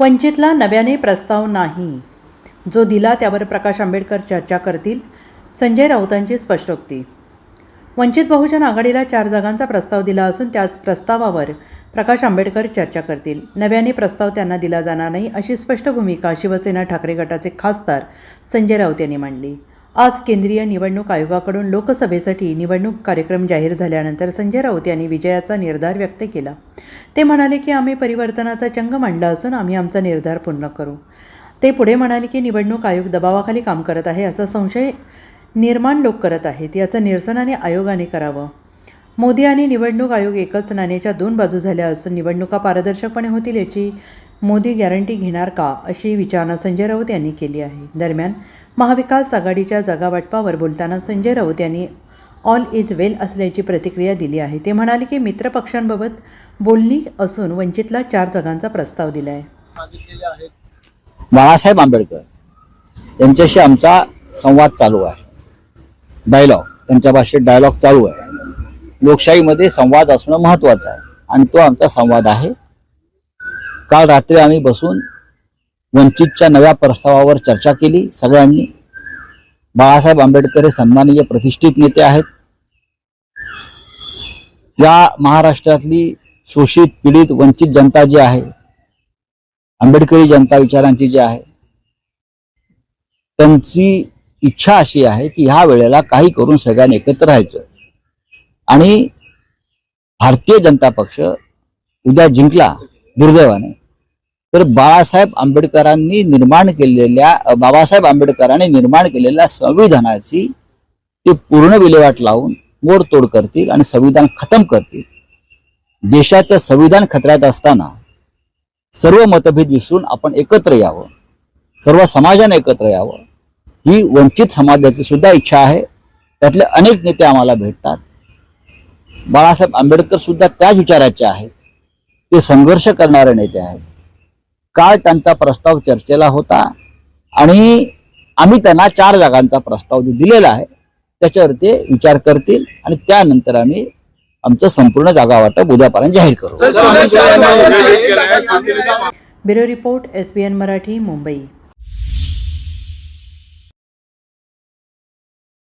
वंचितला नव्याने प्रस्ताव नाही. जो दिला त्यावर प्रकाश आंबेडकर चर्चा करतील संजय राऊतांची स्पष्टोक्ती. वंचित बहुजन आघाडीला चार जागांचा प्रस्ताव दिला असून त्याच प्रस्तावावर प्रकाश आंबेडकर चर्चा करतील. नव्याने प्रस्ताव त्यांना दिला जाणार नाही अशी स्पष्ट भूमिका शिवसेना ठाकरे गटाचे खासदार संजय राऊत यांनी मांडली. आज केंद्रीय निवडणूक आयोगाकडून लोकसभेसाठी निवडणूक कार्यक्रम जाहीर झाल्यानंतर संजय राऊत यांनी विजयाचा निर्धार व्यक्त केला. ते म्हणाले की आम्ही परिवर्तनाचा चंग मांडला असून आम्ही आमचा निर्धार पूर्ण करू. ते पुढे म्हणाले की निवडणूक आयोग दबावाखाली काम करत आहे असा संशय निर्माण लोक करत आहेत याचं निरसनाने आयोगाने करावं. मोदी आणि निवडणूक आयोग एकच नाण्याच्या दोन बाजू झाल्या असून निवडणुका पारदर्शकपणे होतील याची मोदी गॅरंटी घेणार का अशी विचारणा संजय राऊत यांनी केली आहे. दरम्यान महाविकास आघाडीच्या जागावाटपावर बोलताना संजय राऊत यांनी ऑल इज वेल असल्याची प्रतिक्रिया दिली आहे. ते म्हणाले की मित्रपक्षांबाबत बोलणी असून वंचितला चार जागांचा प्रस्ताव दिला आहे बाळासाहेब आंबेडकर यांच्याशी आमचा संवाद चालू आहे. डायलॉग त्यांच्या भाषेत डायलॉग चालू आहे. लोकशाहीमध्ये संवाद असणं महत्वाचं आहे आणि तो आमचा संवाद आहे. काल रात्री आम्ही बसून वंचितच्या नव्या प्रस्तावावर चर्चा केली. सगळ्यांनी बाळासाहेब आंबेडकर हे सन्माननीय प्रतिष्ठित नेते आहेत. या महाराष्ट्रातली शोषित पीडित वंचित जनता जी आहे आंबेडकरी जनता विचारांची जी आहे त्यांची इच्छा अशी आहे की ह्या वेळेला काही करून सगळ्यांनी एकत्र राहायचं. आणि भारतीय जनता पक्ष उद्या जिंकला दुर्दैवाने. तर बाळासाहेब आंबेडकरांनी निर्माण केलेल्या बाबासाहेब आंबेडकरांनी निर्माण केलेल्या संविधानाची ते पूर्ण विल्हेवाट लावून मोडतोड करतील आणि संविधान खतम करतील. देशाचं संविधान खतऱ्यात असताना सर्व मतभेद विसरून आपण एकत्र यावं. सर्व समाजाने एकत्र यावं. ही वंचित समाजाची सुद्धा इच्छा आहे. त्यातले अनेक नेते आम्हाला भेटतात. बाळासाहेब आंबेडकर सुद्धा त्याच विचाराचे आहेत. ते संघर्ष करणारे नेते आहेत. काल त्यांचा प्रस्ताव चर्चेला होता आणि आम्ही त्यांना चार जागांचा प्रस्ताव जो दिलेला आहे त्याच्यावर ते विचार करतील आणि त्यानंतर आम्ही आमचं संपूर्ण जागा वाटप उद्यापर्यंत जाहीर करू. Bureau report S B N Marathi Mumbai.